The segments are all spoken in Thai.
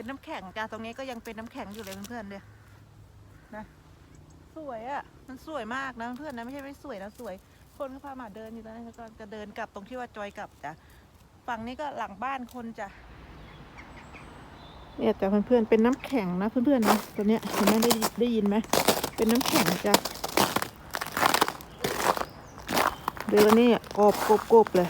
เป็นน้ำแข็งจ้าตรงนี้ก็ยังเป็นน้ำแข็งอยู่เลยเพื่อนๆเนี่ยนะสวยอะ่ะ มันสวยมากนะเพื่อนๆนะไม่ใช่ไม่สวยนะสวย คนก็พามาเดินอยู่ตอนนี้ก็จะเดินกลับตรงที่ว่าจอยกลับจ้ะฝั่งนี้ก็หลังบ้านคนจ้ะเนี่ยจ้ะเพื่อนๆเป็นน้ำแข็งนะเพื่อนๆนะตัวเนี้ยเห็นไหมได้ได้ยินไหมเป็นน้ำแข็งจ้ะเดินนี่กบกบกบเลย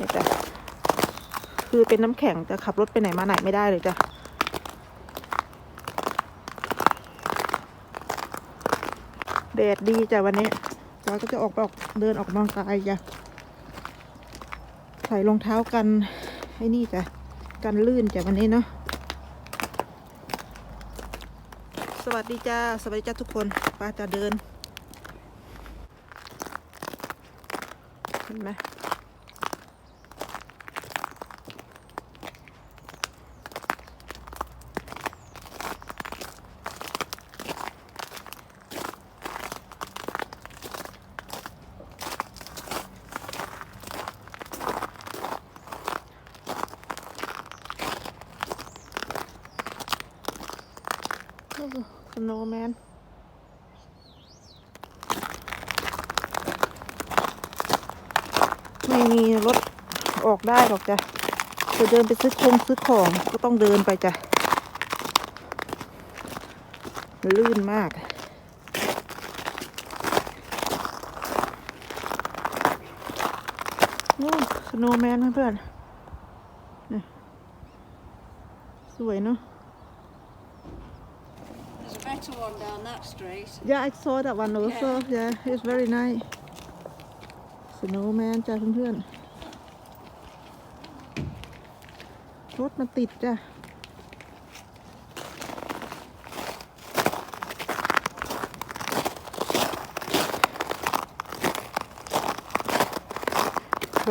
นี่จ้ะคือเป็นน้ำแข็งจะขับรถไปไหนมาไหนไม่ได้เลยจ้ะแดดดีจ้ะวันนี้จอยก็จะออกไปออกเดินออกกำลังกายจ้ะใส่รองเท้ากันไอ้นี่จ้ะกันลื่นจ้ะวันนี้เนาะสวัสดีจ้าสวัสดีจ้าทุกคนป้าจะเดินเห็นไหม สโนว์แมน ไม่มีรถออกได้หรอกจ้ะจะเดินไปซื้อคงซื้อของก็ต้องเดินไปจ้ะลื่นมาก โอ้สโนว์แมนเพื่อนๆนี่สวยเนาะ There's a better one down that street. Yeah, I saw that one also. Yeah, it's very nice. Snowman จ้ะเพื่อนๆรถมันติดจ้ะ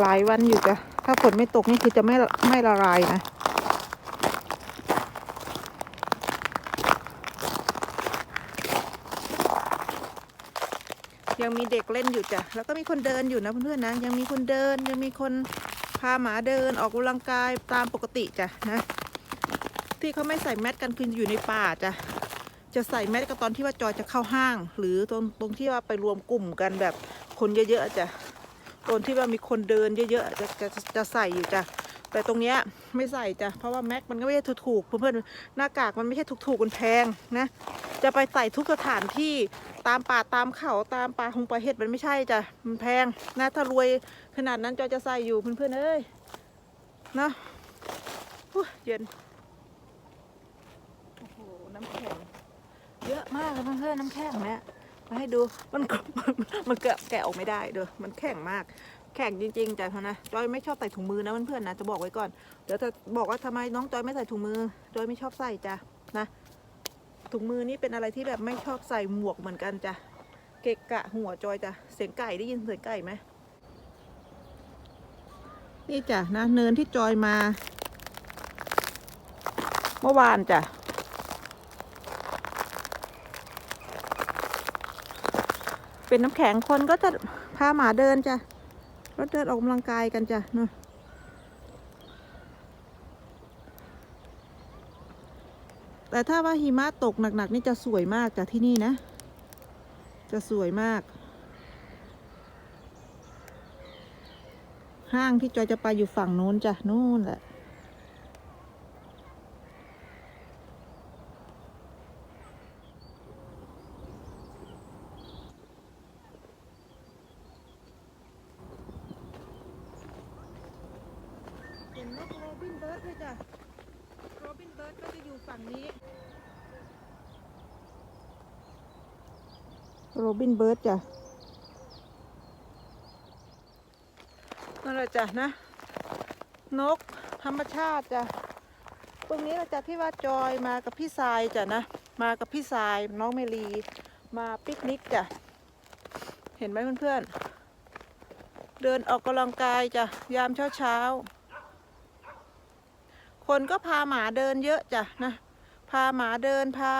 หลายวันอยู่จ้ะ ถ้าฝนไม่ตกนี่คือจะไม่ไม่ละลายนะ ยังมีเด็กเล่นอยู่จ้ะ แล้วก็มีคนเดินอยู่นะเพื่อนๆนะ ยังมีคนเดิน ยังมีคนพาหมาเดินออกกำลังกายตามปกติจ้ะนะ ที่เขาไม่ใส่แมสกันคืออยู่ในป่าจ้ะ จะใส่แมสก็ตอนที่ว่าจอยจะเข้าห้าง หรือตรงตรงที่ว่าไปรวมกลุ่มกันแบบคนเยอะๆจ้ะตรงที่ว่ามีคนเดินเยอะๆจะจะจะใส่อยู่จ้ะ แต่ตรงเนี้ย ไม่ใส่จ้ะเพราะว่าแม็กมันก็ไม่ใช่ถูกๆเพื่อนๆหน้ากากมันไม่ใช่ถูกๆมันแพงนะ จะไปใส่ทุกสถานที่ตามป่าตามเขาตามป่าหงป่าเห็ดมันไม่ใช่จ้ะมันแพงนะถ้ารวยขนาดนั้นจอยจะใส่อยู่เพื่อนๆเอ้ยนะเย็นโอ้โหน้ำแข็งเยอะมากเลยเพื่อนๆน้ำแข็งเนี่ยมาให้ดูมันมันมันแกะแกะออกไม่ได้เด้อมันแข็งมาก แข็งจริงๆจ้ะนะจอยไม่ชอบใส่ถุงมือนะเพื่อนๆนะจะบอกไว้ก่อนเดี๋ยวจะบอกว่าทำไมน้องจอยไม่ใส่ถุงมือจอยไม่ชอบใส่จ้ะนะถุงมือนี่เป็นอะไรที่แบบไม่ชอบใส่หมวกเหมือนกันจ้ะเกะกะหัวจอยจ้ะเสียงไก่ได้ยินเสียงไก่ไหมนี่จ้ะนะเนินที่จอยมา เมื่อวานจ้ะเป็นน้ำแข็งคนก็จะพาหมาเดินจ้ะ รถเดินออกกำลังกายกันจ้ะเนาะแต่ถ้าว่าหิมะตกหนักๆนี่จะสวยมากจากที่นี่นะ จะสวยมาก ห้างที่จอยจะไปอยู่ฝั่งโน้นจ้ะนู่นแหละ นนกโรบินเบิร์ดด้วยจ้ะโรบินเบิร์ดก็จะอยู่ฝั่งนี้ โรบินเบิร์ดจ้ะนั่นแหละจ้ะนะ นกธรรมชาติจ้ะตรงนี้เราจะที่ว่าจอยมากับพี่ทรายจ้ะนะ มากับพี่ทรายน้องเมลีมาปิกนิกจ้ะ เห็นไหมเพื่อนๆเดินออกกำลังกายจ้ะยามเช้าๆ คนก็พาหมาเดินเยอะจ้ะนะพาหมาเดินพา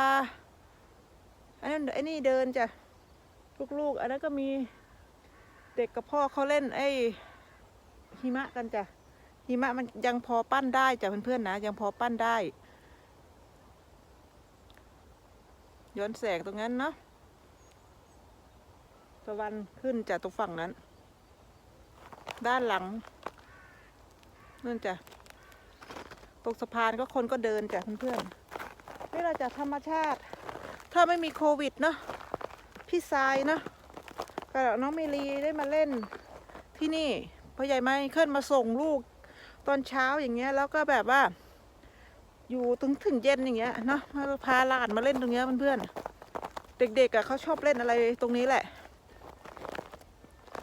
อันนั้นไอ้นี่เดินจ้ะลูกๆ อันนั้นก็มีเด็กกับพ่อเขาเล่นไอ้หิมะกันจ้ะหิมะมันยังพอปั้นได้จ้ะเพื่อนๆนะ ยังพอปั้นได้ ย้อนแสงตรงนั้นเนาะตะวันขึ้นจากตรงฝั่งนั้น ด้านหลังนั่นจ้ะ ตรงสะพานก็คนก็เดินจ้ะเพื่อนๆนี่เราจะธรรมชาติ ถ้าไม่มีโควิดเนาะพี่ทรายเนาะกับน้องเมลีได้มาเล่นที่นี่พ่อใหญ่ไม้ขึ้นมาส่งลูกตอนเช้าอย่างเงี้ยแล้วก็แบบว่า อยู่ถึงถึงเย็นอย่างเงี้ยเนาะมาพาหลานมาเล่นตรงเนี้ยเพื่อนๆเด็กๆอะเขาชอบเล่นอะไรตรงนี้แหละ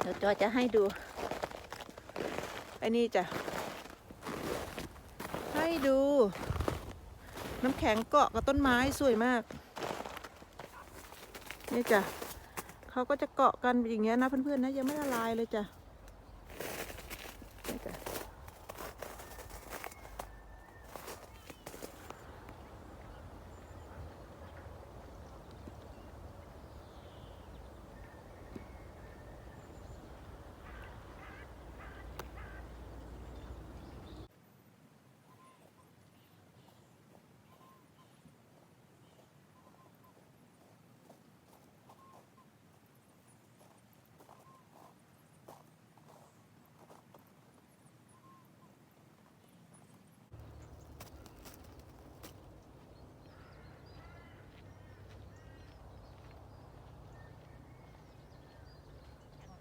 เดี๋ยวจอยจะให้ดูไอ้นี่จ้ะ ให้ดู น้ำแข็งเกาะกับต้นไม้สวยมาก นี่จ้ะเขาก็จะเกาะกันอย่างเงี้ยนะเพื่อนๆนะยังไม่ละลายเลยจ้ะนี่จ้ะ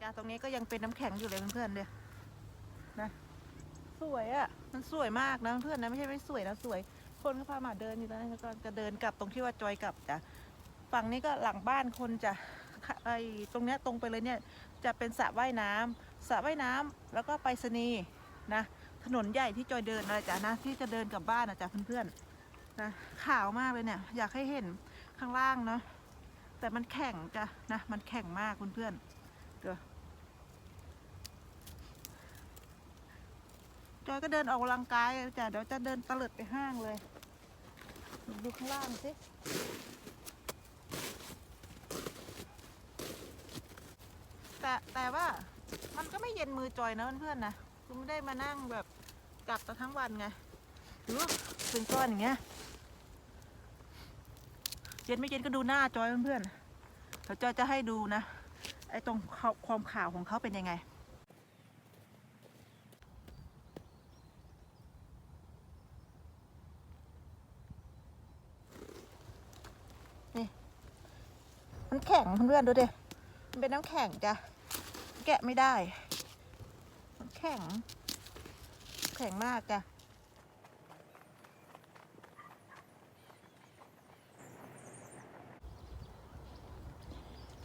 จ้ะตรงนี้ก็ยังเป็นน้ำแข็งอยู่เลยเพื่อนๆเดียนะสวยอะ่ะ มันสวยมากนะเพื่อนๆนะไม่ใช่ไม่สวยนะสวย คนก็พามาเดินอยู่ตอนนั้นแล้วก็จะเดินกลับตรงที่ว่าจอยกลับจ้ะฝั่งนี้ก็หลังบ้านคนจะไอตรงเนี้ยตรงไปเลยเนี่ย จะเป็นสระว่ายน้ำสระว่ายน้ำแล้วก็ไปรษณีย์นะ ถนนใหญ่ที่จอยเดินอะไรจ้ะนะ ที่จะเดินกลับบ้านนะจ้ะเพื่อนๆนะขาวมากเลยเนี่ย อยากให้เห็นข้างล่างเนาะแต่มันแข็งจ้ะนะ มันแข็งมากเพื่อนๆเดี๋ยว จอยก็เดินออกกำลังกายจ้ะเดี๋ยวจะเดินตะเลิดไปห้างเลย ดูข้างล่างสิแต่แต่ว่ามันก็ไม่เย็นมือจอยนะเพื่อนๆนะคือไม่ได้มานั่งแบบกักตะทั้งวันไงหรือเป็นก้อนอย่างเงี้ยเย็นไม่เย็นก็ดูหน้าจอยเพื่อนๆเดี๋ยวจอยจะให้ดูนะไอ้ตรงความขาวของเขาเป็นยังไง นี่ มันแข็งเพื่อนดูดิมันเป็นน้ำแข็งจ้ะ แกะไม่ได้ แข็ง แข็งมากจ้ะ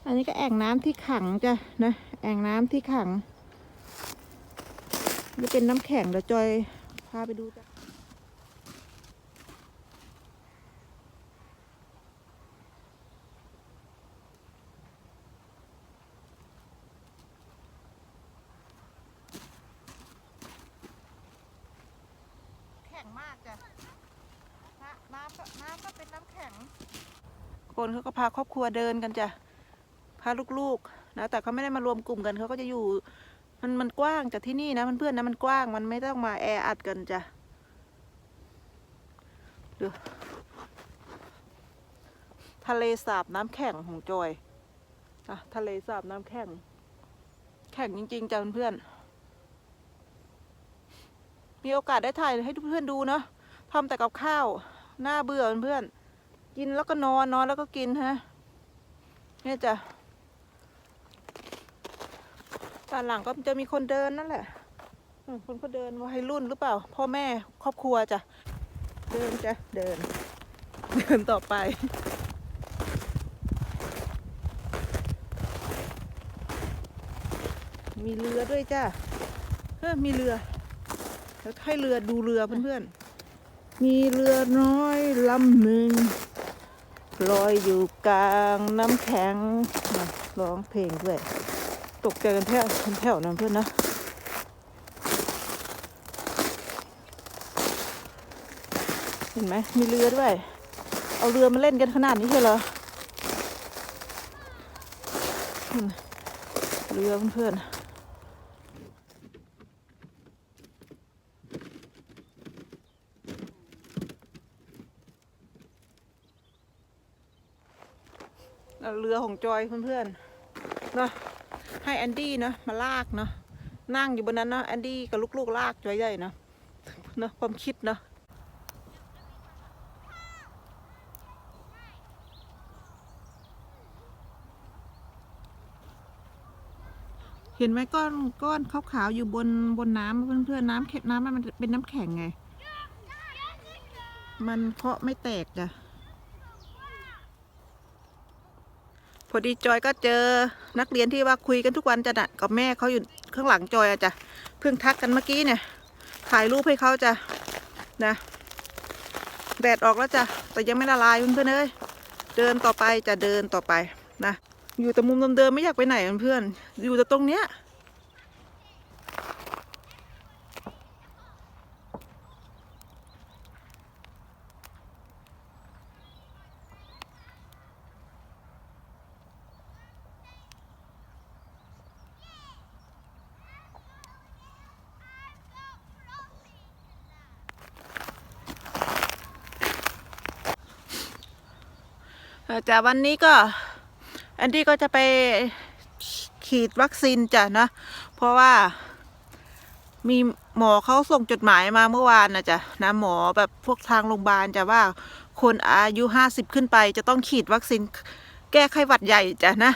อันนี้ก็แอ่งน้ำที่ขังจ้ะนะแอ่งน้ำที่ขังนี่เป็นน้ำแข็งเดี๋ยวจอยพาไปดูจ้ะ ข็งมากจ้ะน้ำน้ำก็น้ำก็เป็นน้ำแข็ง คนเขาก็พาครอบครัวเดินกันจ้ะ พาลูกๆนะแต่เขาไม่ได้มารวมกลุ่มกันเขาก็จะอยู่ มันมันกว้างจากที่นี่นะเพื่อนนะมันกว้างมันไม่ต้องมาแออัดกันจ้ะดูทะเลสาบน้ำแข็งของจอยอะทะเลสาบน้ำแข็ง แข็งจริงๆจ้ะเพื่อนๆ มีโอกาสได้ถ่ายให้เพื่อนดูเนาะทำแต่กับข้าวหน้าเบื่อเพื่อนกินแล้วก็นอนนอนแล้วก็กินฮะเนี่ยจ้ะด้านหลังก็จะมีคนเดินนั่นแหละคนก็เดินวัยรุ่นหรือเปล่า พ่อแม่ครอบครัวจ้ะเดินจ้ะเดิน เดินต่อไปมีเรือด้วยจ้ะเออมีเรือ แล้วให้เรือดูเรือเพื่อนๆ มีเรือน้อยลำหนึ่งลอยอยู่กลางน้ำแข็งมาร้องเพลงด้วย ตกใจกันแถวกันแถวนั้นเพื่อนนะเห็นไหมมีเรือด้วย เอาเรือมาเล่นกันขนาดนี้ใช่เหรออืมเรือเพื่อนๆ เอาเรือของจอยเพื่อนๆเนาะให้แอนดี้เนาะมาลากเนาะนั่งอยู่บนนั้นเนาะแอนดี้กับลูกๆลากจอยใหญ่เนาะเนาะความคิดเนาะเห็นไหมก้อนก้อนขาวๆอยู่บนบนน้ำเพื่อนๆน้ำเข็มน้ำมันเป็นน้ำแข็งไง มันเคาะไม่แตกจ้ะ พอดีจอยก็เจอนักเรียนที่ว่าคุยกันทุกวันจะน่ะกับแม่เขาอยู่ข้างหลังจอยอะจ้ะเพิ่งทักกันเมื่อกี้เนี่ย ถ่ายรูปให้เขาจ้ะนะแดดออกแล้วจ้ะแต่ยังไม่ละลายเพื่อนเอ้ยเดินต่อไปจะเดินต่อไปนะอยู่แต่มุมเดิมๆไม่อยากไปไหนเพื่อนอยู่แต่ตรงเนี้ย ออจากวันนี้ก็แอนดี้ก็จะไปฉีดวัคซีนจ้ะนะ เพราะว่ามีหมอเขาส่งจดหมายมาเมื่อวานนะจ๊ะนะหมอแบบพวกทางโรงพยาบาลจะว่าคนอายุห้าสิบขึ้นไป จะต้องฉีดวัคซีนแก้ไข้หวัดใหญ่จ้ะนะ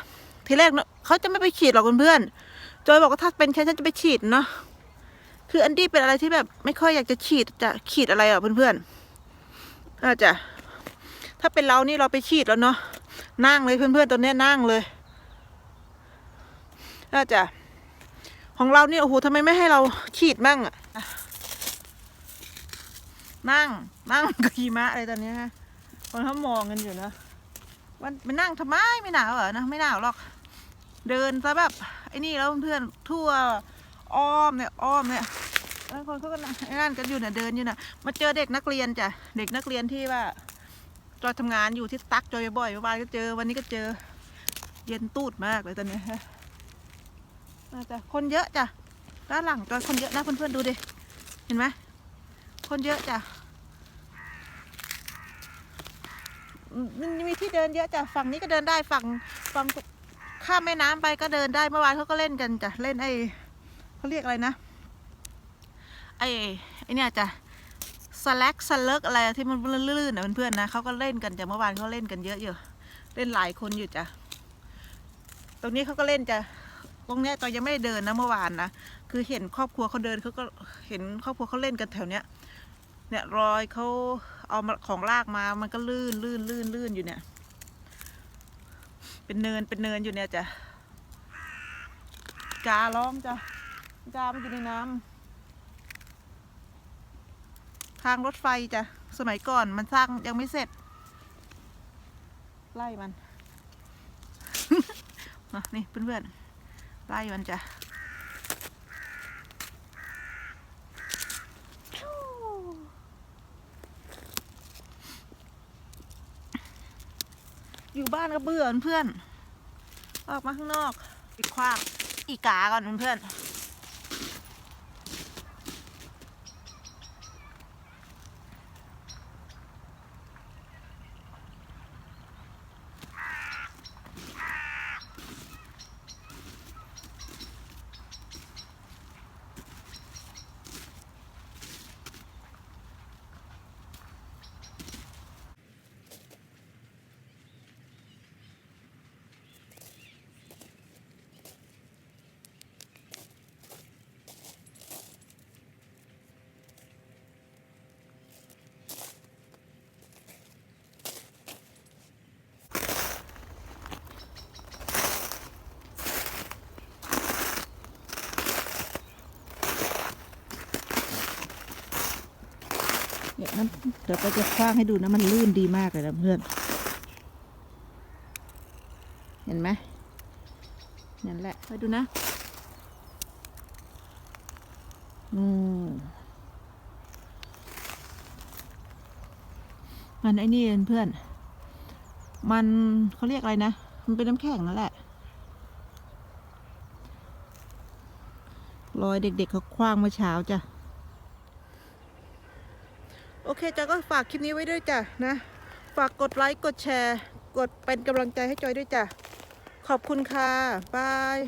ทีแรกเนอะเขาจะไม่ไปฉีดหรอกเพื่อนๆจอยบอกว่าถ้าเป็นฉันฉันจะไปฉีดเนาะคือแอนดี้เป็นอะไรที่แบบไม่ค่อยอยากจะฉีดจะฉีดอะไรหรอกเพื่อนๆอาจจะ ถ้าเป็นเรานี่เราไปฉีดแล้วเนาะนั่งเลยเพื่อนๆตัวเนี้ยนั่งเลยน่าจะของเราเนี่ยโอ้โหทำไมไม่ให้เราฉีดมั่งอะนั่งนั่งกับหิมะอะไรตอนเนี้ยฮะคนเขามองกันอยู่นะวันไปนั่งทำไมไม่หนาวเหรอนะไม่หนาวหรอก เดินซะแบบไอ้นี่แล้วเพื่อนทั่วอ้อมเนี่ยอ้อมเนี่ยแล้วคนเขาก็นั่งไอ้นั่นกันอยู่เนี่ยเดินอยู่น่ะมาเจอเด็กนักเรียนจ้ะเด็กนักเรียนที่ว่า จอยทำงานอยู่ที่ตักจอยบ่อยๆเมื่อวานก็เจอวันนี้ก็เจอ เย็นตูดมากเลยตอนนี้ฮะน่าจะคนเยอะจ้ะด้านหลังจอยคนเยอะนะเพื่อนๆดูดิเห็นไหมคนเยอะจ้ะมันมีที่เดินเยอะจ้ะฝั่งนี้ก็เดินได้ฝั่งฝั่งข้ามแม่น้ำไปก็เดินได้เมื่อวานเขาก็เล่นกันจ้ะเล่นไอ้เขาเรียกอะไรนะไอ้ไอ้เนี่ยจ้ะ สแลกสลิกอะไรที่มันลื่นๆนะเพื่อนๆนะเขาก็เล่นกันจ้ะเมื่อวานเขาเล่นกันเยอะอยู่เล่นหลายคนอยู่จ้ะตรงนี้เขาก็เล่นจ้ะตรงเนี้ยตอนยังไม่ได้เดินนะเมื่อวานนะคือเห็นครอบครัวเขาเดินเขาก็เห็นครอบครัวเขาเล่นกันแถวเนี้ย เนี่ยรอยเขาเอามาของลากมามันก็ลื่นลื่นลื่นลื่นอยู่เนี่ย เป็นเนินเป็นเนินอยู่เนี่ยจ้ะการ้องจ้ะกามันอยู่ในน้ำ ทางรถไฟจ้ะ สมัยก่อนมันสร้างยังไม่เสร็จ ไล่มันมานี่เพื่อนๆไล่มันจ้ะอยู่บ้านก็เบื่อเพื่อน ออกมาข้างนอกไปคว้างอีกาก่อนเพื่อนๆ เนี่ยมันเดี๋ยวก็จะคว้างให้ดูนะ มันลื่นดีมากเลยนะเพื่อน เห็นไหมนั่นแหละไปดูนะอืมมันไอ้นี่เพื่อน มันเขาเรียกอะไรนะ มันเป็นน้ำแข็งนั่นแหละ รอยเด็กๆเขาคว้างเมื่อเช้าจ้ะ เคจ้าก็ฝากคลิปนี้ไว้ด้วยจ้ะนะ ฝากกดไลค์กดแชร์ กดเป็นกำลังใจให้จอยด้วยจ้ะ ขอบคุณค่ะ บาย